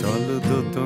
চল তুং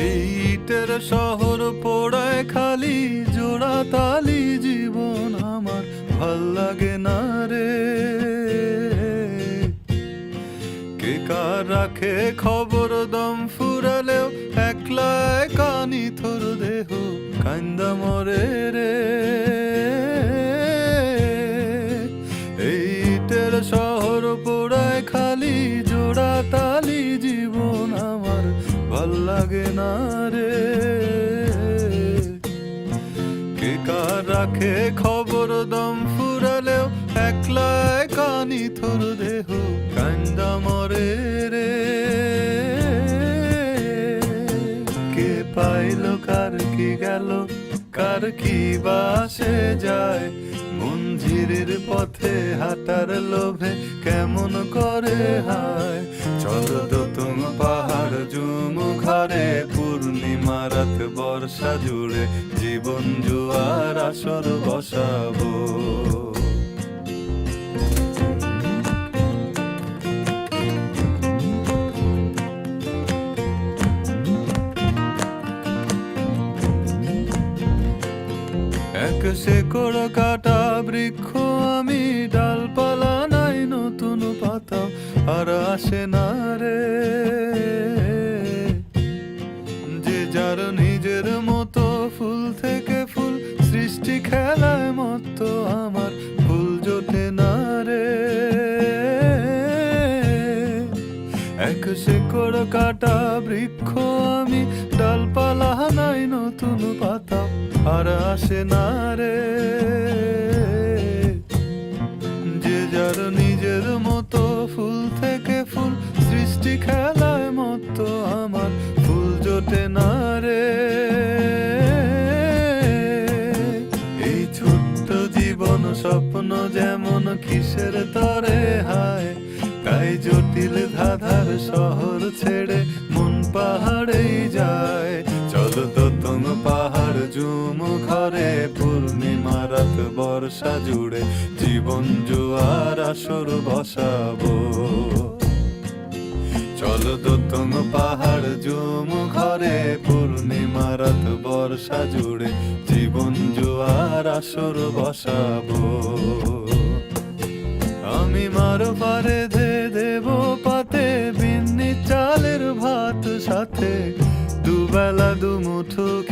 এই ইটের শহর পড়ায় খালি জোড়া তালি জীবন আমার, ভালো লাগে না রে। কে কার রাখে খবর দম ফুরালেও, একলা কানি থর রাখে খবর দম ফুরালেও একলা কানি থর দেহ কান্দা মরে রে। কে পাইল, কার কি গেল, কার কি বাসে যায়? মঞ্জিরের পথে হাঁটার লোভে কেমন করে হায়? চল দোতম পাহাড় জুম ঘরে, পূর্ণিমা রাত বর্ষা জুড়ে জীবন জুয়ার আসর বসাবো। এক শেকড় কাটা বৃক্ষ, আমি ডালপালা নাই নতুন পাতা, আর আসে না রে। যে যার নিজের মতো শেকড় কাটা বৃক্ষ আমি, ডালপালা নাই নতুন পাতা, আর আসে না রে। যে যার নিজের মতো ফুল থেকে ফুল, সৃষ্টি খেলায় মতো আমার, ফুল জোটে না রে। এই ছোট্ট জীবন স্বপ্ন যেমন কিসের তরে হায় তাই জটিল ধাঁধার শহর ছেড়ে মন পাহাড়েই যায়। চল তো তুম পাহাড় জুম ঘরে, পূর্ণিমা রাত বর্ষা জুড়ে জীবন জোয়ার আসর বসাবো। চল দোতম পাহাড় জুম ঘরে, পূর্ণিমা রাত বর্ষা জুড়ে জীবন জোয়ার আসর বসাবো। আমি মারো পারে দে দেব পাতে বিন্নি চালের ভাত সাথে। দুবেলা দুমুঠো তৃপ্তির আলিঙ্গন